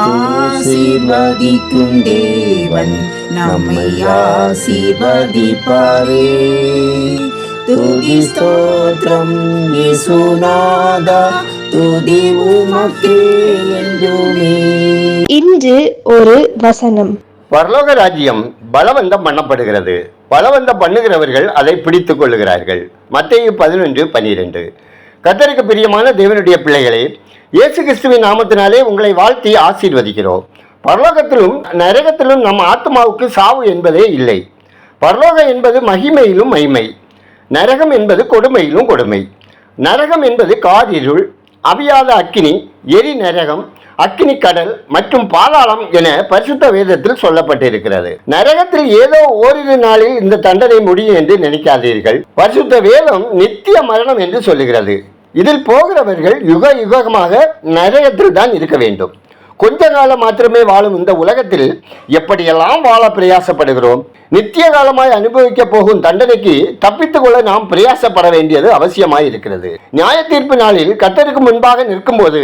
ஆசீர்வதிக்கும் தேவன் நம்மை ஆசீர்வதிப்பாரே. துதி ஸ்தோத்திரம் இயேசுநாதா துதி உமக்கே என்றுமே. இன்று ஒரு வசனம். பரலோக ராஜ்யம் பலவந்தம் பண்ணப்படுகிறது. பலவந்தம் பண்ணுகிறவர்கள் அதை பிடித்துக் கொள்ளுகிறார்கள். மத்தேயு பதினொன்று பனிரெண்டு கத்தருக்கு பிரியமான தேவனுடைய பிள்ளைகளே இயேசு கிறிஸ்துவின் நாமத்தினாலே உங்களை வாழ்த்தி ஆசீர்வதிக்கிறோம். பரலோகத்திலும் நரகத்திலும் நம் ஆத்மாவுக்கு சாவு என்பதே இல்லை. பரலோகம் என்பது மகிமையிலும் மகிமை நரகம் என்பது கொடுமையிலும் கொடுமை. நரகம் என்பது காரிருள் அவியாத அக்கினி எரி நரகம் அக்கினி கடல் மற்றும் பாதாளம் என பரிசுத்த வேதத்தில் சொல்லப்பட்டிருக்கிறது. நரகத்தில் ஏதோ ஓரிரு நாளில் இந்த தண்டனை முடியும் என்று நினைக்காதீர்கள். பரிசுத்த வேதம் நித்திய மரணம் என்று சொல்லுகிறது. இதில் போகிறவர்கள் யுக யுகமாக நரகத்தில் தான் இருக்க வேண்டும். கொஞ்ச காலம் மாத்திரமே வாழும் இந்த உலகத்தில் எப்படியெல்லாம் வாழ பிரயாசப்படுகிறோம்? நித்திய காலமாய் அனுபவிக்க போகும் தண்டனைக்கு தப்பித்துக் கொள்ள நாம் பிரயாசப்பட வேண்டியது அவசியமாய் இருக்கிறது. நியாய தீர்ப்பு நாளில் கத்தருக்கு முன்பாக நிற்கும்போது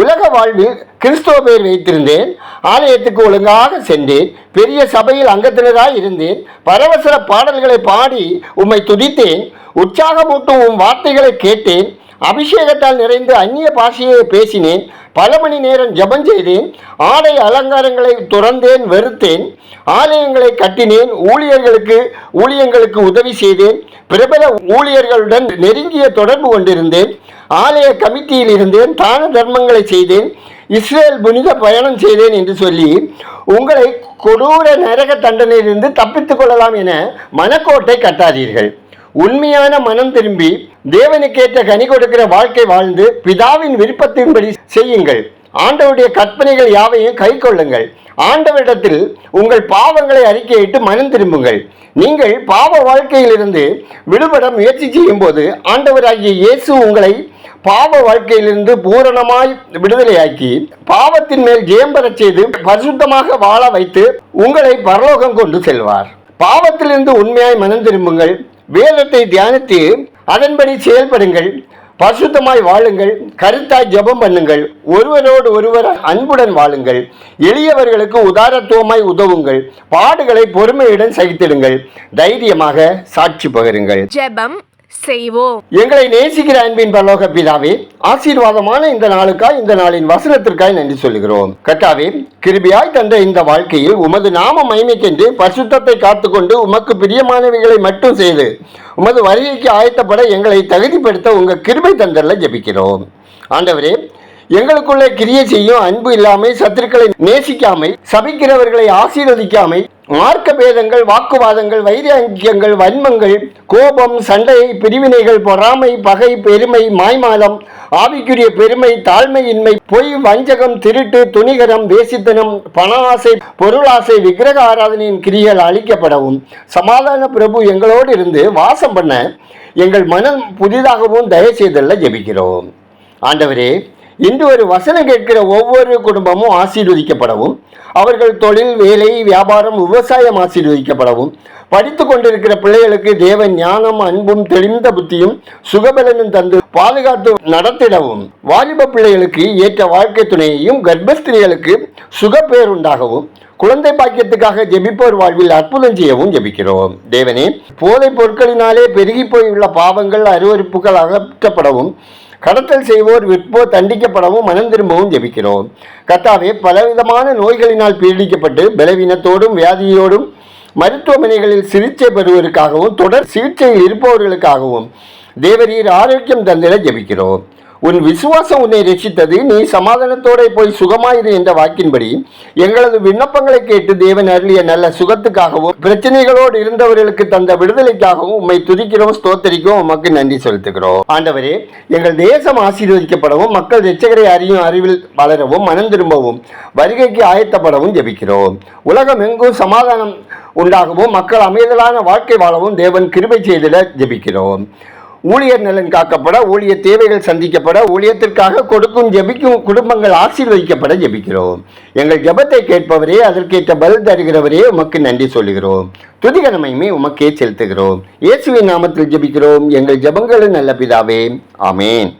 உலக வாழ்வில் கிறிஸ்துவ பெயர் வைத்திருந்தேன். ஆலயத்துக்கு ஒழுங்காக சென்றேன். பெரிய சபையில் அங்கத்தினராய் இருந்தேன். பரவசர பாடல்களை பாடி உம்மை துதித்தேன். உற்சாகமூட்டும் உம் வார்த்தைகளை கேட்டேன். அபிஷேகத்தால் நிறைந்து அந்நிய பாஷையை பேசினேன். பல மணி நேரம் ஜெபம் செய்தேன். ஆடை அலங்காரங்களை துறந்தேன் வெறுத்தேன். ஆலயங்களை கட்டினேன். ஊழியர்களுக்கு ஊழியங்களுக்கு உதவி செய்தேன். பிரபல ஊழியர்களுடன் நெருங்கிய தொடர்பு கொண்டிருந்தேன். ஆலய கமிட்டியில் இருந்தேன். தான தர்மங்களை செய்தேன். இஸ்ரேல் புனித பயணம் செய்தேன் என்று சொல்லி உங்களை கொடூர நரக தண்டனையிலிருந்து தப்பித்துக் கொள்ளலாம் என மனக்கோட்டை கட்டாதீர்கள். உண்மையான மனம் திரும்பி தேவனுக்கேற்ற கனி கொடுக்கிற வாழ்க்கை வாழ்ந்து பிதாவின் விருப்பத்தின்படி செய்யுங்கள். ஆண்டவருடைய கற்பனைகள் யாவையும் கை கொள்ளுங்கள். ஆண்டவரிடத்தில் உங்கள் பாவங்களை அறிக்கையிட்டு மனம் திரும்புங்கள். நீங்கள் பாவ வாழ்க்கையிலிருந்து விடுபட முயற்சி செய்யும் போது ஆண்டவராகிய இயேசு உங்களை பாவ வாழ்க்கையிலிருந்து பூரணமாய் விடுதலையாக்கி பாவத்தின் மேல் ஜெயம் பெறச் செய்து பரிசுத்தமாக வாழ வைத்து உங்களை பரலோகம் கொண்டு செல்வார். பாவத்திலிருந்து உண்மையாய் மனம் திரும்புங்கள். வேதத்தை தியானித்து அதன்படி செயல்படுங்கள் பரிசுத்தமாய் வாழுங்கள் கருத்தாய் ஜெபம் பண்ணுங்கள் ஒருவரோடு ஒருவர் அன்புடன் வாழுங்கள் எளியவர்களுக்கு உதாரத்துவமாய் உதவுங்கள் பாடுகளை பொறுமையுடன் சகித்திடுங்கள் தைரியமாக சாட்சி பகருங்கள். ஜெபம் செய்வோம். எங்களை நேசிக்கிற அன்பின் பலோக பிதாவே ஆசீர்வாதமான இந்த நாளுக்காய் இந்த நாளின் வசனத்திற்காய் நன்றி சொல்லுகிறோம். கட்டாவே கிருபியாய் தந்த இந்த வாழ்க்கையில் உமது நாம மகிமைக்கென்று பரிசுத்தத்தை காத்துக்கொண்டு உமக்கு பிரியமானவைகளை மட்டும் செய்து உமது வருகைக்கு ஆயத்தப்பட எங்களை தகுதிப்படுத்த உங்க கிருபை தந்தரில் ஜெபிக்கிறோம். ஆண்டவரே எங்களுக்குள்ளே கிரியை செய்யும் அன்பு இல்லாமல் சத்துருக்களை நேசிக்காமை சபிக்கிறவர்களை ஆசீர்வதிக்காமல் மார்க்க பேதங்கள் வாக்குவாதங்கள் வைராங்கியங்கள் வன்மங்கள் கோபம் சண்டை பிரிவினைகள் பொறாமை பகை பெருமை மாய்மாலம் ஆவிக்குரிய பெருமை தாழ்மையின்மை பொய் வஞ்சகம் திருட்டு துணிகரம் வேசித்தனம் பண ஆசை பொருளாசை விக்கிரக ஆராதனையின் கிரிகள் அழிக்கப்படவும் சமாதான பிரபு எங்களோடு இருந்து வாசம் பண்ண எங்கள் மனம் புதிதாகவும் தயவு செய்தல்ல ஜெபிக்கிறோம். ஆண்டவரே இன்று ஒரு வசனம் கேட்கிற ஒவ்வொரு குடும்பமும் ஆசீர்வதிக்கப்படவும் அவர்கள் தொழில் வேலை வியாபாரம் விவசாயம் ஆசீர்வதிக்கப்படவும். படித்து கொண்டிருக்கிற பிள்ளைகளுக்கு தேவ ஞானம் அன்பும் தெளிந்த புத்தியும் சுகபலனும் தந்து பாதுகாத்து நடத்திடவும். வாலிப பிள்ளைகளுக்கு ஏற்ற வாழ்க்கை துணையையும் கர்ப்பஸ்திரிகளுக்கு சுகப்பேருண்டாகவும் குழந்தை பாக்கியத்துக்காக ஜெபிப்போர் வாழ்வில் அற்புதம் செய்யவும் ஜெபிக்கிறோம். தேவனே போதைப் பொருட்களினாலே பெருகி போயுள்ள பாவங்கள் அருவறுப்புகள் அகற்றப்படவும் கடத்தல் செய்வோர் விற்போர் தண்டிக்கப்படவும் மனம் திரும்பவும் ஜெபிக்கிறோம். கத்தாவே பலவிதமான நோய்களினால் பீடிக்கப்பட்டு பலவீனத்தோடும் வியாதியோடும் மருத்துவமனைகளில் சிகிச்சை பெறுவதற்காகவும் தொடர் சிகிச்சையில் இருப்பவர்களுக்காகவும் தேவரீர் ஆரோக்கியம் தந்திட ஜெபிக்கிறோம். உன் விசுவாசம் உன்னை ரட்சித்தது நீ சமாதானத்தோட போய் சுகமாயிரு என்ற வாக்கின்படி எங்களது விண்ணப்பங்களை கேட்டு தேவன் அருளிய நல்ல சுகத்துக்காகவும் பிரச்சனைகளோடு இருந்தவர்களுக்கு தந்த விடுதலைக்காகவும் உம்மை துதிக்கிறோம் ஸ்தோத்தரிக்கும் உமக்கு நன்றி செலுத்துகிறோம். ஆண்டவரே எங்கள் தேசம் ஆசீர்வதிக்கப்படவும் மக்கள் ரட்சகரை அறியும் அறிவில் வளரவும் மனம் திரும்பவும் வருகைக்கு ஆயத்தப்படவும் ஜெபிக்கிறோம். உலகம் எங்கும் சமாதானம் உண்டாகவும் மக்கள் அமைதலான வாழ்க்கை வாழவும் தேவன் கிருபை செய்திட ஜெபிக்கிறோம். ஊழியர் நலன் காக்கப்பட ஊழிய தேவைகள் சந்திக்கப்பட ஊழியத்திற்காக கொடுக்கும் ஜெபிக்கும் குடும்பங்கள் ஆசீர்வதிக்கப்பட ஜெபிக்கிறோம். எங்கள் ஜெபத்தை கேட்பவரே அதற்கேற்ற பதில் தருகிறவரே உமக்கு நன்றி சொல்லுகிறோம். துதிகரமையுமே உமக்கே செலுத்துகிறோம். இயேசுவின் நாமத்தில் ஜெபிக்கிறோம். எங்கள் ஜெபங்களும் நல்ல பிதாவே. ஆமேன்.